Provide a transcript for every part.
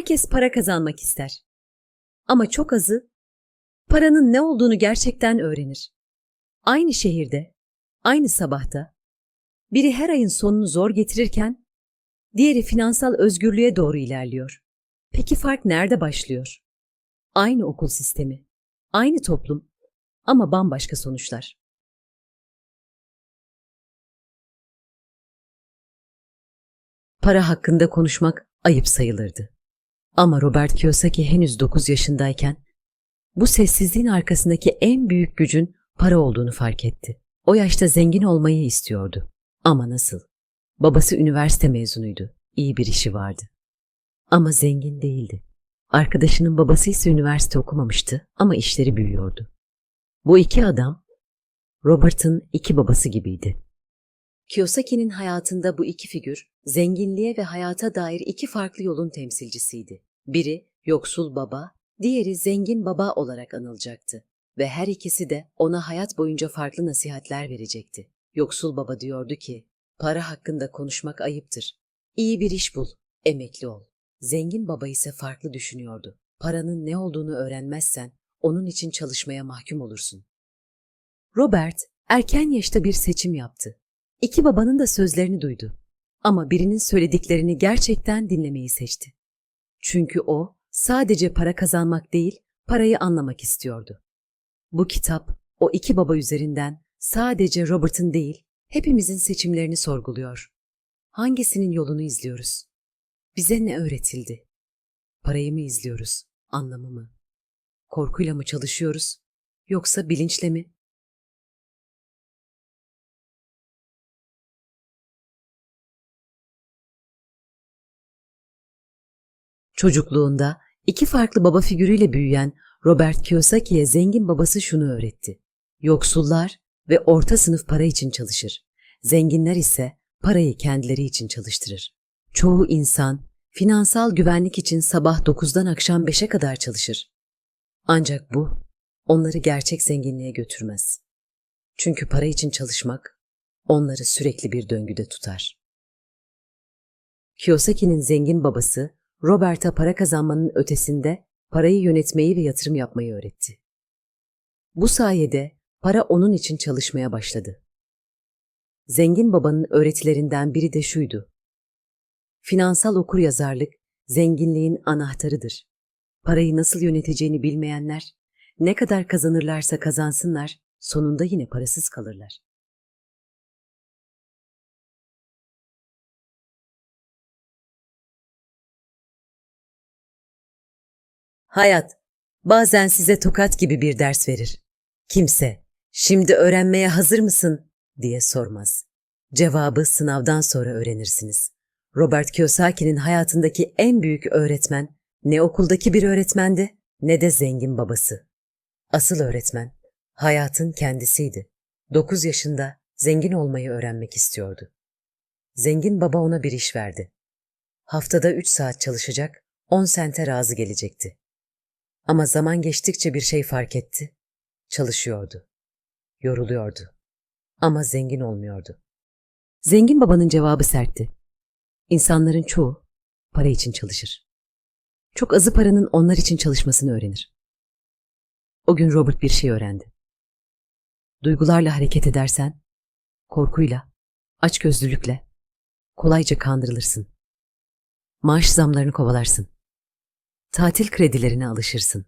Herkes para kazanmak ister. Ama çok azı paranın ne olduğunu gerçekten öğrenir. Aynı şehirde, aynı sabahta biri her ayın sonunu zor getirirken diğeri finansal özgürlüğe doğru ilerliyor. Peki fark nerede başlıyor? Aynı okul sistemi, aynı toplum ama bambaşka sonuçlar. Para hakkında konuşmak ayıp sayılırdı. Ama Robert Kiyosaki henüz 9 yaşındayken bu sessizliğin arkasındaki en büyük gücün para olduğunu fark etti. O yaşta zengin olmayı istiyordu. Ama nasıl? Babası üniversite mezunuydu. İyi bir işi vardı. Ama zengin değildi. Arkadaşının babası ise üniversite okumamıştı ama işleri büyüyordu. Bu iki adam Robert'ın iki babası gibiydi. Kiyosaki'nin hayatında bu iki figür zenginliğe ve hayata dair iki farklı yolun temsilcisiydi. Biri yoksul baba, diğeri zengin baba olarak anılacaktı ve her ikisi de ona hayat boyunca farklı nasihatler verecekti. Yoksul baba diyordu ki, para hakkında konuşmak ayıptır. İyi bir iş bul, emekli ol. Zengin baba ise farklı düşünüyordu. Paranın ne olduğunu öğrenmezsen onun için çalışmaya mahkum olursun. Robert erken yaşta bir seçim yaptı. İki babanın da sözlerini duydu. Ama birinin söylediklerini gerçekten dinlemeyi seçti. Çünkü o sadece para kazanmak değil, parayı anlamak istiyordu. Bu kitap o iki baba üzerinden sadece Robert'ın değil, hepimizin seçimlerini sorguluyor. Hangisinin yolunu izliyoruz? Bize ne öğretildi? Parayı mı izliyoruz, anlamı mı? Korkuyla mı çalışıyoruz, yoksa bilinçle mi? Çocukluğunda iki farklı baba figürüyle büyüyen Robert Kiyosaki'ye zengin babası şunu öğretti. Yoksullar ve orta sınıf para için çalışır. Zenginler ise parayı kendileri için çalıştırır. Çoğu insan finansal güvenlik için sabah 9'dan akşam 5'e kadar çalışır. Ancak bu onları gerçek zenginliğe götürmez. Çünkü para için çalışmak onları sürekli bir döngüde tutar. Kiyosaki'nin zengin babası Robert'a para kazanmanın ötesinde parayı yönetmeyi ve yatırım yapmayı öğretti. Bu sayede para onun için çalışmaya başladı. Zengin babanın öğretilerinden biri de şuydu. Finansal okuryazarlık zenginliğin anahtarıdır. Parayı nasıl yöneteceğini bilmeyenler ne kadar kazanırlarsa kazansınlar sonunda yine parasız kalırlar. Hayat bazen size tokat gibi bir ders verir. Kimse şimdi öğrenmeye hazır mısın diye sormaz. Cevabı sınavdan sonra öğrenirsiniz. Robert Kiyosaki'nin hayatındaki en büyük öğretmen ne okuldaki bir öğretmendi ne de zengin babası. Asıl öğretmen hayatın kendisiydi. 9 yaşında zengin olmayı öğrenmek istiyordu. Zengin baba ona bir iş verdi. Haftada 3 saat çalışacak, 10 sente razı gelecekti. Ama zaman geçtikçe bir şey fark etti. Çalışıyordu. Yoruluyordu. Ama zengin olmuyordu. Zengin babanın cevabı sertti. İnsanların çoğu para için çalışır. Çok azı paranın onlar için çalışmasını öğrenir. O gün Robert bir şey öğrendi. Duygularla hareket edersen, korkuyla, açgözlülükle kolayca kandırılırsın. Maaş zamlarını kovalarsın. Tatil kredilerine alışırsın.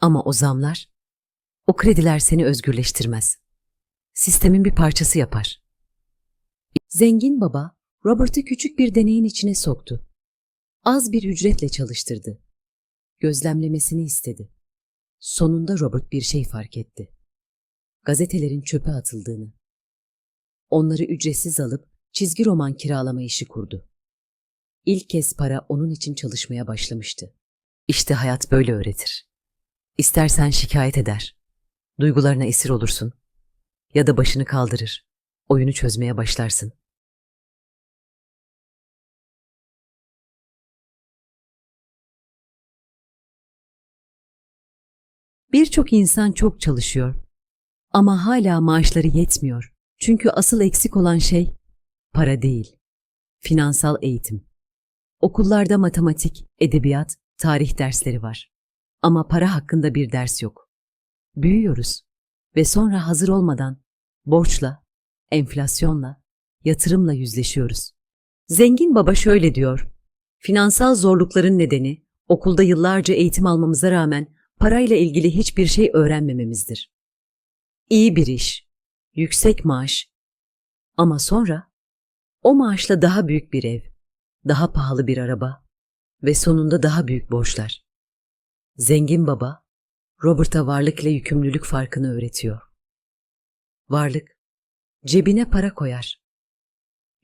Ama o zamlar, o krediler seni özgürleştirmez. Sistemin bir parçası yapar. Zengin baba, Robert'ı küçük bir deneyin içine soktu. Az bir ücretle çalıştırdı. Gözlemlemesini istedi. Sonunda Robert bir şey fark etti. Gazetelerin çöpe atıldığını. Onları ücretsiz alıp çizgi roman kiralama işi kurdu. İlk kez para onun için çalışmaya başlamıştı. İşte hayat böyle öğretir. İstersen şikayet eder. Duygularına esir olursun. Ya da başını kaldırır. Oyunu çözmeye başlarsın. Birçok insan çok çalışıyor. Ama hala maaşları yetmiyor. Çünkü asıl eksik olan şey para değil. Finansal eğitim. Okullarda matematik, edebiyat, tarih dersleri var. Ama para hakkında bir ders yok. Büyüyoruz ve sonra hazır olmadan borçla, enflasyonla, yatırımla yüzleşiyoruz. Zengin baba şöyle diyor. Finansal zorlukların nedeni okulda yıllarca eğitim almamıza rağmen parayla ilgili hiçbir şey öğrenmememizdir. İyi bir iş, yüksek maaş ama sonra o maaşla daha büyük bir ev, daha pahalı bir araba ve sonunda daha büyük borçlar. Zengin baba Robert'a varlık ile yükümlülük farkını öğretiyor. Varlık cebine para koyar.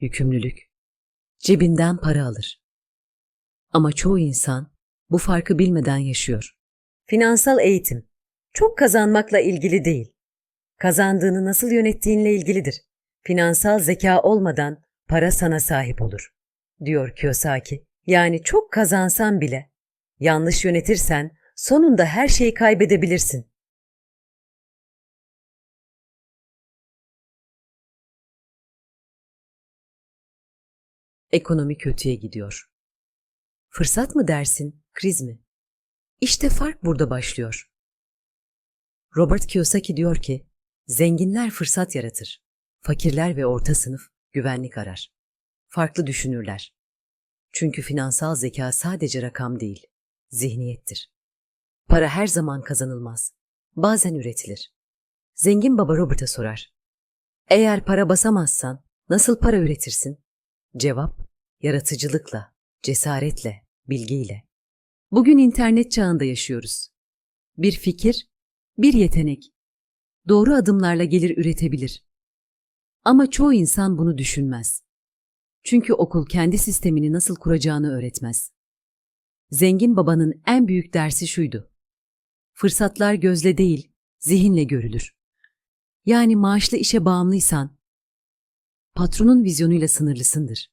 Yükümlülük cebinden para alır. Ama çoğu insan bu farkı bilmeden yaşıyor. Finansal eğitim çok kazanmakla ilgili değil. Kazandığını nasıl yönettiğinle ilgilidir. Finansal zeka olmadan para sana sahip olur, diyor Kiyosaki. Yani çok kazansan bile yanlış yönetirsen sonunda her şeyi kaybedebilirsin. Ekonomi kötüye gidiyor. Fırsat mı dersin, kriz mi? İşte fark burada başlıyor. Robert Kiyosaki diyor ki, zenginler fırsat yaratır. Fakirler ve orta sınıf güvenlik arar. Farklı düşünürler. Çünkü finansal zeka sadece rakam değil, zihniyettir. Para her zaman kazanılmaz. Bazen üretilir. Zengin baba Robert'a sorar. Eğer para basamazsan nasıl para üretirsin? Cevap, yaratıcılıkla, cesaretle, bilgiyle. Bugün internet çağında yaşıyoruz. Bir fikir, bir yetenek. Doğru adımlarla gelir üretebilir. Ama çoğu insan bunu düşünmez. Çünkü okul kendi sistemini nasıl kuracağını öğretmez. Zengin babanın en büyük dersi şuydu. Fırsatlar gözle değil, zihinle görülür. Yani maaşlı işe bağımlıysan, patronun vizyonuyla sınırlısındır.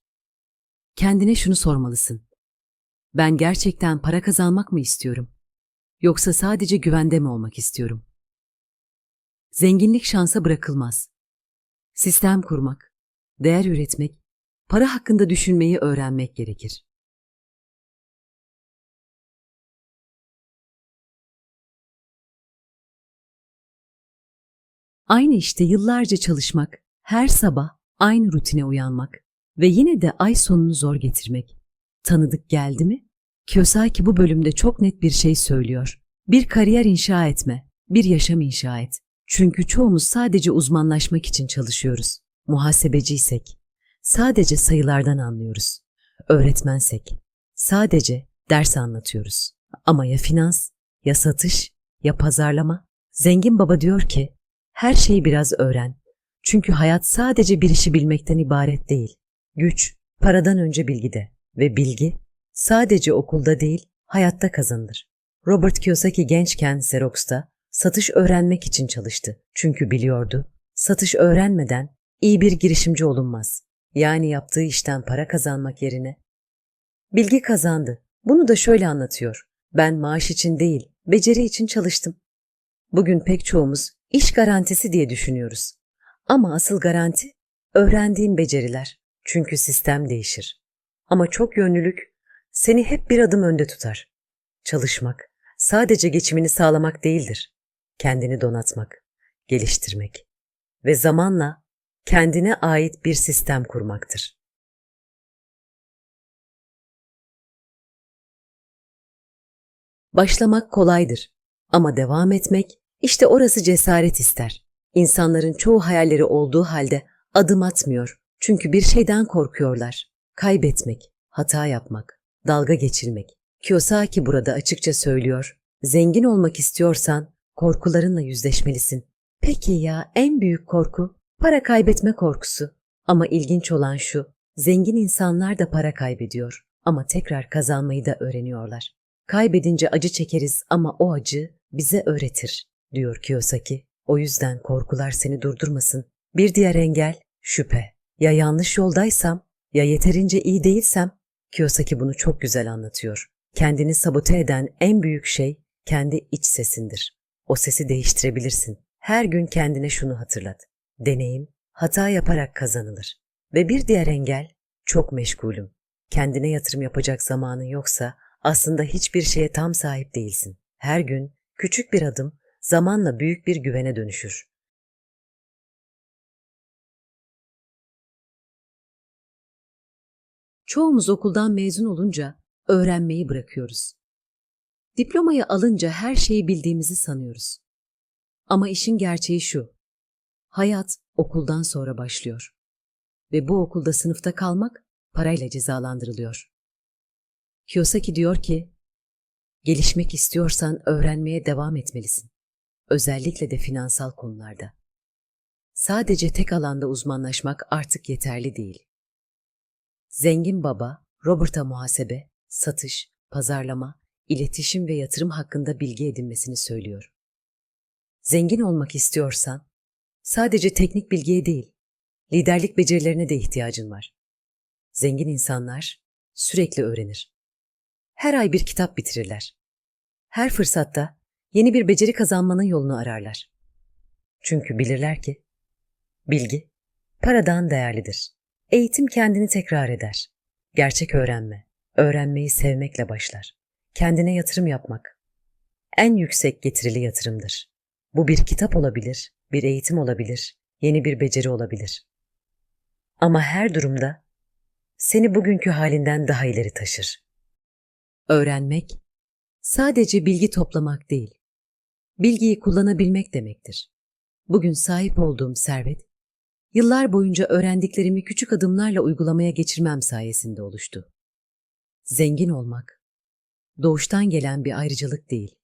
Kendine şunu sormalısın. Ben gerçekten para kazanmak mı istiyorum? Yoksa sadece güvende mi olmak istiyorum? Zenginlik şansa bırakılmaz. Sistem kurmak, değer üretmek, para hakkında düşünmeyi öğrenmek gerekir. Aynı işte yıllarca çalışmak, her sabah aynı rutine uyanmak ve yine de ay sonunu zor getirmek. Tanıdık geldi mi? Kiyosaki bu bölümde çok net bir şey söylüyor. Bir kariyer inşa etme, bir yaşam inşa et. Çünkü çoğumuz sadece uzmanlaşmak için çalışıyoruz. Muhasebeciysek, sadece sayılardan anlıyoruz. Öğretmensek, sadece ders anlatıyoruz. Ama ya finans, ya satış, ya pazarlama? Zengin baba diyor ki, her şeyi biraz öğren. Çünkü hayat sadece bir işi bilmekten ibaret değil. Güç, paradan önce bilgide ve bilgi sadece okulda değil, hayatta kazanılır. Robert Kiyosaki gençken Xerox'ta satış öğrenmek için çalıştı. Çünkü biliyordu, satış öğrenmeden iyi bir girişimci olunmaz. Yani yaptığı işten para kazanmak yerine. Bilgi kazandı. Bunu da şöyle anlatıyor. Ben maaş için değil, beceri için çalıştım. Bugün pek çoğumuz iş garantisi diye düşünüyoruz. Ama asıl garanti öğrendiğin beceriler. Çünkü sistem değişir. Ama çok yönlülük seni hep bir adım önde tutar. Çalışmak sadece geçimini sağlamak değildir. Kendini donatmak, geliştirmek ve zamanla kendine ait bir sistem kurmaktır. Başlamak kolaydır ama devam etmek işte orası cesaret ister. İnsanların çoğu hayalleri olduğu halde adım atmıyor çünkü bir şeyden korkuyorlar. Kaybetmek, hata yapmak, dalga geçilmek. Kiyosaki burada açıkça söylüyor. Zengin olmak istiyorsan korkularınla yüzleşmelisin. Peki ya en büyük korku? Para kaybetme korkusu. Ama ilginç olan şu, zengin insanlar da para kaybediyor ama tekrar kazanmayı da öğreniyorlar. Kaybedince acı çekeriz ama o acı bize öğretir, diyor Kiyosaki. O yüzden korkular seni durdurmasın. Bir diğer engel şüphe. Ya yanlış yoldaysam, ya yeterince iyi değilsem, Kiyosaki bunu çok güzel anlatıyor. Kendini sabote eden en büyük şey kendi iç sesindir. O sesi değiştirebilirsin. Her gün kendine şunu hatırlat. Deneyim, hata yaparak kazanılır. Ve bir diğer engel, çok meşgulüm. Kendine yatırım yapacak zamanın yoksa aslında hiçbir şeye tam sahip değilsin. Her gün küçük bir adım zamanla büyük bir güvene dönüşür. Çoğumuz okuldan mezun olunca öğrenmeyi bırakıyoruz. Diplomayı alınca her şeyi bildiğimizi sanıyoruz. Ama işin gerçeği şu. Hayat okuldan sonra başlıyor. Ve bu okulda sınıfta kalmak parayla cezalandırılıyor. Kiyosaki diyor ki, gelişmek istiyorsan öğrenmeye devam etmelisin. Özellikle de finansal konularda. Sadece tek alanda uzmanlaşmak artık yeterli değil. Zengin baba, Robert'a muhasebe, satış, pazarlama, iletişim ve yatırım hakkında bilgi edinmesini söylüyor. Zengin olmak istiyorsan, sadece teknik bilgiye değil, liderlik becerilerine de ihtiyacın var. Zengin insanlar sürekli öğrenir. Her ay bir kitap bitirirler. Her fırsatta yeni bir beceri kazanmanın yolunu ararlar. Çünkü bilirler ki bilgi paradan değerlidir. Eğitim kendini tekrar eder. Gerçek öğrenme, öğrenmeyi sevmekle başlar. Kendine yatırım yapmak en yüksek getirili yatırımdır. Bu bir kitap olabilir, bir eğitim olabilir, yeni bir beceri olabilir. Ama her durumda seni bugünkü halinden daha ileri taşır. Öğrenmek sadece bilgi toplamak değil, bilgiyi kullanabilmek demektir. Bugün sahip olduğum servet, yıllar boyunca öğrendiklerimi küçük adımlarla uygulamaya geçirmem sayesinde oluştu. Zengin olmak, doğuştan gelen bir ayrıcalık değil,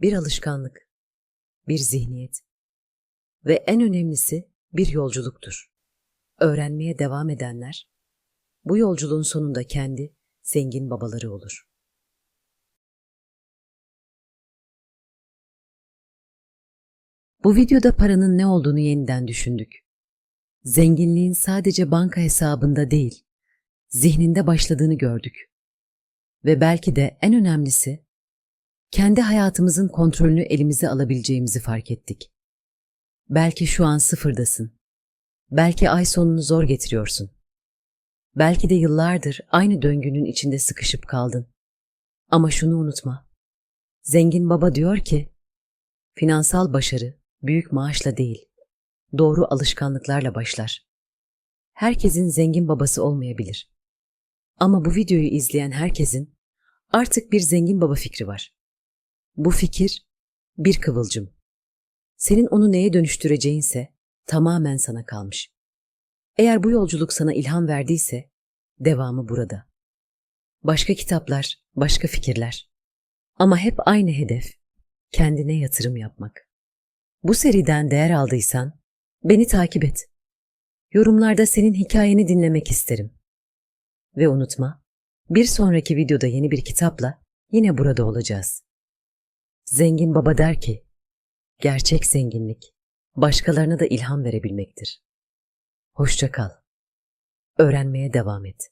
bir alışkanlık, bir zihniyet ve en önemlisi bir yolculuktur. Öğrenmeye devam edenler, bu yolculuğun sonunda kendi zengin babaları olur. Bu videoda paranın ne olduğunu yeniden düşündük. Zenginliğin sadece banka hesabında değil, zihninde başladığını gördük. Ve belki de en önemlisi, kendi hayatımızın kontrolünü elimize alabileceğimizi fark ettik. Belki şu an sıfırdasın. Belki ay sonunu zor getiriyorsun. Belki de yıllardır aynı döngünün içinde sıkışıp kaldın. Ama şunu unutma. Zengin baba diyor ki, finansal başarı büyük maaşla değil, doğru alışkanlıklarla başlar. Herkesin zengin babası olmayabilir. Ama bu videoyu izleyen herkesin artık bir zengin baba fikri var. Bu fikir bir kıvılcım. Senin onu neye dönüştüreceğinse tamamen sana kalmış. Eğer bu yolculuk sana ilham verdiyse devamı burada. Başka kitaplar, başka fikirler. Ama hep aynı hedef, kendine yatırım yapmak. Bu seriden değer aldıysan beni takip et. Yorumlarda senin hikayeni dinlemek isterim. Ve unutma, bir sonraki videoda yeni bir kitapla yine burada olacağız. Zengin baba der ki, gerçek zenginlik başkalarına da ilham verebilmektir. Hoşça kal. Öğrenmeye devam et.